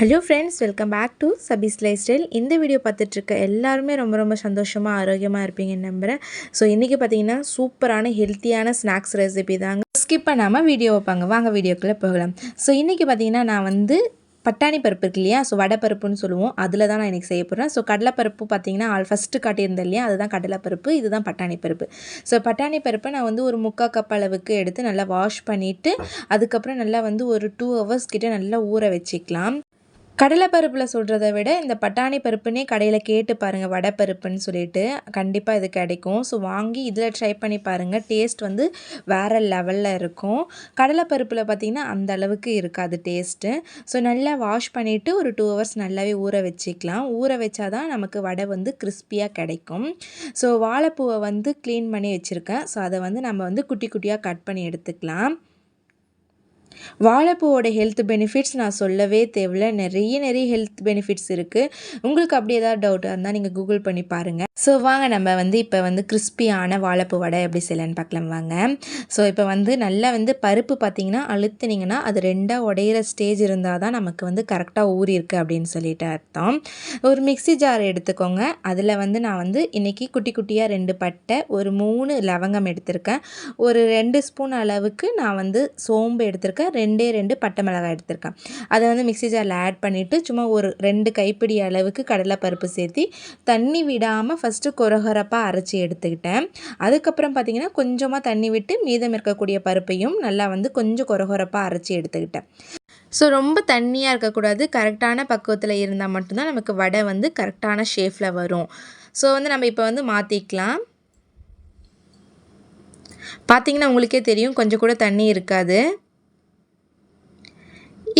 Hello friends welcome back to சபீஸ் lifestyle இந்த video பார்த்துட்ருக்க எல்லாருமே ரொம்ப ரொம்ப சந்தோஷமாக ஆரோக்கியமாக இருப்பீங்கன்னு நம்புகிறேன் ஸோ இன்றைக்கி பார்த்தீங்கன்னா சூப்பரான ஹெல்த்தியான ஸ்நாக்ஸ் ரெசிபி தாங்க. ஸ்கிப் பண்ணாமல் வீடியோ வைப்பாங்க. வாங்க வீடியோக்குள்ளே போகலாம். ஸோ இன்றைக்கி பார்த்தீங்கன்னா நான் வந்து பட்டாணி பருப்பு இருக்கு இல்லையா? ஸோ வடைப்பருப்புன்னு சொல்லுவோம். அதில் தான் நான் இன்றைக்கி செய்ய போகிறேன் ஸோ கடலைப்பருப்பு பார்த்தீங்கன்னா ஆள் ஃபஸ்ட்டு காட்டியிருந்தேன் இல்லையா? அதுதான் கடலைப்பருப்பு இதுதான் பட்டாணி பருப்பு. ஸோ பட்டாணி பருப்பை நான் வந்து ஒரு முக்கால் கப் அளவுக்கு எடுத்து நல்லா வாஷ் பண்ணிவிட்டு அதுக்கப்புறம் நல்லா வந்து ஒரு டூ ஹவர்ஸ் கிட்டே நல்லா ஊற வச்சுக்கலாம். கடலைப்பருப்பில் சொல்கிறத விட இந்த பட்டாணி பருப்புனே கடையில் கேட்டு பாருங்கள் வடை பருப்புன்னு சொல்லிட்டு கண்டிப்பாக இது கிடைக்கும். ஸோ வாங்கி இதில் ட்ரை பண்ணி பாருங்கள் டேஸ்ட் வந்து வேறு லெவலில் இருக்கும். கடலைப்பருப்பில் பார்த்திங்கன்னா அந்த அளவுக்கு இருக்காது டேஸ்ட்டு ஸோ நல்லா வாஷ் பண்ணிவிட்டு ஒரு டூ ஹவர்ஸ் நல்லாவே ஊற வச்சுக்கலாம். ஊற வச்சா தான் நமக்கு வடை வந்து கிறிஸ்பியாக கிடைக்கும். ஸோ வாழைப்பூவை வந்து க்ளீன் பண்ணி வச்சுருக்கேன். ஸோ அதை வந்து நம்ம வந்து குட்டி குட்டியாக கட் பண்ணி எடுத்துக்கலாம். வாழைப்பூவோட ஹெல்த் பெனிஃபிட்ஸ் நான் சொல்லவே தேவையில்ல. நிறைய நிறைய ஹெல்த் பெனிஃபிட்ஸ் இருக்குது உங்களுக்கு அப்படி ஏதாவது டவுட்டாக இருந்தால் நீங்கள் கூகுள் பண்ணி பாருங்கள் ஸோ வாங்க நம்ம வந்து இப்போ வந்து கிறிஸ்பியான வாழைப்பூ வடை எப்படி செய்யலான்னு பார்க்கலாம் வாங்க. ஸோ இப்போ வந்து நல்லா வந்து பருப்பு பார்த்தீங்கன்னா அழுத்துனீங்கன்னா அது ரெண்டாக உடையிற ஸ்டேஜ் இருந்தால் தான் நமக்கு வந்து கரெக்டாக ஊறி இருக்குது அப்படின்னு சொல்லிட்டு அர்த்தம். ஒரு மிக்சி ஜார் எடுத்துக்கோங்க. அதில் வந்து நான் வந்து இன்றைக்கி குட்டி குட்டியாக ரெண்டு பட்டை ஒரு மூணு லவங்கம் எடுத்திருக்கேன். ஒரு ரெண்டு ஸ்பூன் அளவுக்கு நான் வந்து சோம்பு எடுத்திருக்கேன். ரெண்டே ரெண்டு பட்டை மிளகாய் எடுத்திருக்கேன். அதை வந்து மிக்சி ஜாரில் ஆட் பண்ணிவிட்டு சும்மா ஒரு ரெண்டு கைப்பிடி அளவுக்கு கடலைப்பருப்பு சேர்த்தி தண்ணி விடாமல் ஃபஸ்ட்டு கொரகொரப்பாக அரைச்சி எடுத்துக்கிட்டேன். அதுக்கப்புறம் பார்த்திங்கன்னா கொஞ்சமாக தண்ணி விட்டு மீதம் இருக்கக்கூடிய பருப்பையும் நல்லா வந்து கொஞ்சம் கொரகொரப்பாக அரைச்சி எடுத்துக்கிட்டேன். ஸோ ரொம்ப தண்ணியாக இருக்கக்கூடாது. கரெக்டான பக்குவத்தில் இருந்தால் மட்டும்தான் நமக்கு வடை வந்து கரெக்டான ஷேஃபில் வரும். ஸோ வந்து நம்ம இப்போ வந்து மாற்றிக்கலாம் பார்த்திங்கன்னா உங்களுக்கே தெரியும் கொஞ்சம் கூட தண்ணி இருக்காது.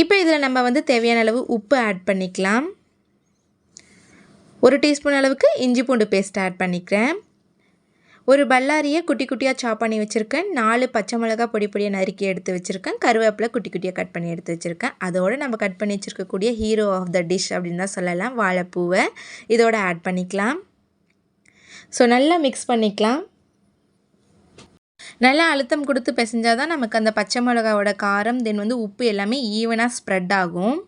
இப்போ இதில் நம்ம வந்து தேவையான அளவு உப்பு ஆட் பண்ணிக்கலாம். ஒரு டீஸ்பூன் அளவுக்கு இஞ்சி பூண்டு பேஸ்ட் ஆட் பண்ணிக்கிறேன். ஒரு பல்லாரியை குட்டி குட்டியாக சாப் பண்ணி வச்சுருக்கேன். நாலு பச்சை மிளகா பொடி பொடியாக நறுக்கி எடுத்து வச்சுருக்கேன். கருவேப்பிலை குட்டி குட்டியாக கட் பண்ணி எடுத்து வச்சுருக்கேன். அதோடு நம்ம கட் பண்ணி வச்சுருக்கக்கூடிய ஹீரோ ஆஃப் த டிஷ் அப்படின்னு தான் சொல்லலாம். வாழைப்பூவை இதோட ஆட் பண்ணிக்கலாம். ஸோ நல்லா மிக்ஸ் பண்ணிக்கலாம். நல்லா அழுத்தம் கொடுத்து பிசைஞ்சால் தான் நமக்கு அந்த பச்சை மிளகாவோட காரம் தென் வந்து உப்பு எல்லாமே ஈவனாக ஸ்ப்ரெட் ஆகும்.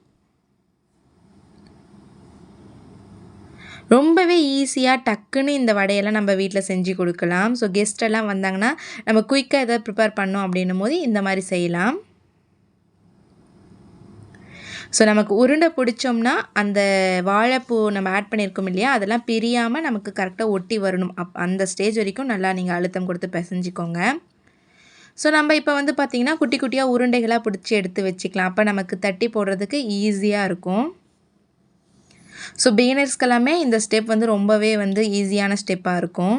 ரொம்பவே ஈஸியாக டக்குன்னு இந்த வடையெல்லாம் நம்ம வீட்டில் செஞ்சு கொடுக்கலாம். ஸோ கெஸ்ட்டெல்லாம் வந்தாங்கன்னா நம்ம குயிக்காக எதாவது ப்ரிப்பேர் பண்ணோம் அப்படின்னும் போது இந்த மாதிரி செய்யலாம். ஸோ நமக்கு உருண்டை பிடிச்சோம்னா அந்த வாழைப்பூ நம்ம ஆட் பண்ணியிருக்கோம் இல்லையா? அதெல்லாம் பிரியாமல் நமக்கு கரெக்டாக ஒட்டி வரணும். அப் அந்த ஸ்டேஜ் வரைக்கும் நல்லா நீங்கள் அழுத்தம் கொடுத்து பிசைஞ்சிக்கோங்க. ஸோ நம்ம இப்போ வந்து பார்த்திங்கன்னா குட்டி குட்டியாக உருண்டைகளாக பிடிச்சி எடுத்து வச்சுக்கலாம். அப்போ நமக்கு தட்டி போடுறதுக்கு ஈஸியாக இருக்கும். ஸோ பிகினர்ஸ்க்கெல்லாமே இந்த ஸ்டெப் வந்து ரொம்பவே வந்து ஈஸியான ஸ்டெப்பாக இருக்கும்.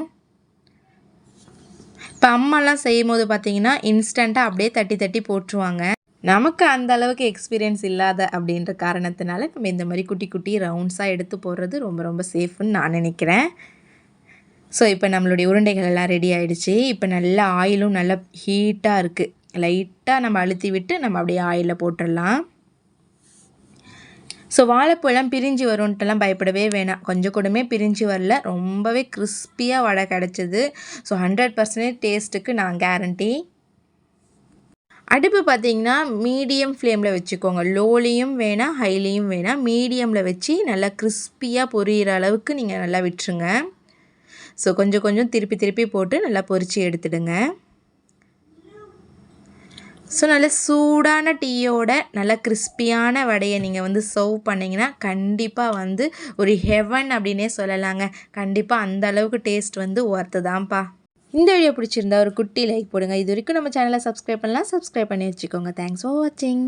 இப்போ அம்மாலாம் செய்யும் போது பார்த்தீங்கன்னா இன்ஸ்டண்ட்டாக அப்படியே தட்டி தட்டி போட்டுருவாங்க. நமக்கு அந்த அளவுக்கு எக்ஸ்பீரியன்ஸ் இல்லாத அப்படின்ற காரணத்தினால நம்ம இந்த மாதிரி குட்டி குட்டி ரவுண்ட்ஸாக எடுத்து போடுறது ரொம்ப ரொம்ப சேஃப்னு நான் நினைக்கிறேன். ஸோ இப்போ நம்மளுடைய உருண்டைகள் எல்லாம் ரெடி ஆகிடுச்சு இப்போ நல்லா ஆயிலும் நல்லா ஹீட்டாக இருக்குது லைட்டாக நம்ம அழுத்தி விட்டு நம்ம அப்படியே ஆயிலில் போட்டுடலாம். ஸோ வாழைப்பூலாம் பிரிஞ்சு வரும்ன்ட்டுலாம் பயப்படவே வேணாம். கொஞ்சம் கூடமே பிரிஞ்சு வரல. ரொம்பவே கிறிஸ்பியாக வடை கிடச்சிது. ஸோ ஹண்ட்ரட் பர்சன்டேஜ் டேஸ்ட்டுக்கு நான் கேரண்டி அடுப்பு பார்த்திங்கன்னா மீடியம் ஃப்ளேமில் வச்சுக்கோங்க. லோலையும் வேணாம் ஹைலையும் வேணாம். மீடியமில் வச்சு நல்லா கிறிஸ்பியாக பொரியிற அளவுக்கு நீங்கள் நல்லா விட்டுருங்க. ஸோ கொஞ்சம் கொஞ்சம் திருப்பி திருப்பி போட்டு நல்லா பொரித்து எடுத்துடுங்க. ஸோ நல்ல சூடான டீயோட நல்ல கிறிஸ்பியான வடையை நீங்கள் வந்து சர்வ் பண்ணிங்கன்னா கண்டிப்பாக வந்து ஒரு ஹெவன் அப்படின்னே சொல்லலாங்க. கண்டிப்பாக அந்த அளவுக்கு டேஸ்ட் வந்து ஒர்த்து தான்ப்பா. இந்த வீடியோ பிடிச்சிருந்தா ஒரு குட்டி லைக் போடுங்க. இது வரைக்கும் நம்ம சேனலை சப்ஸ்கிரைப் பண்ணலாம் சப்ஸ்கிரைப் பண்ணி வச்சுக்கோங்க. தேங்க்ஸ் ஃபார் வாட்சிங்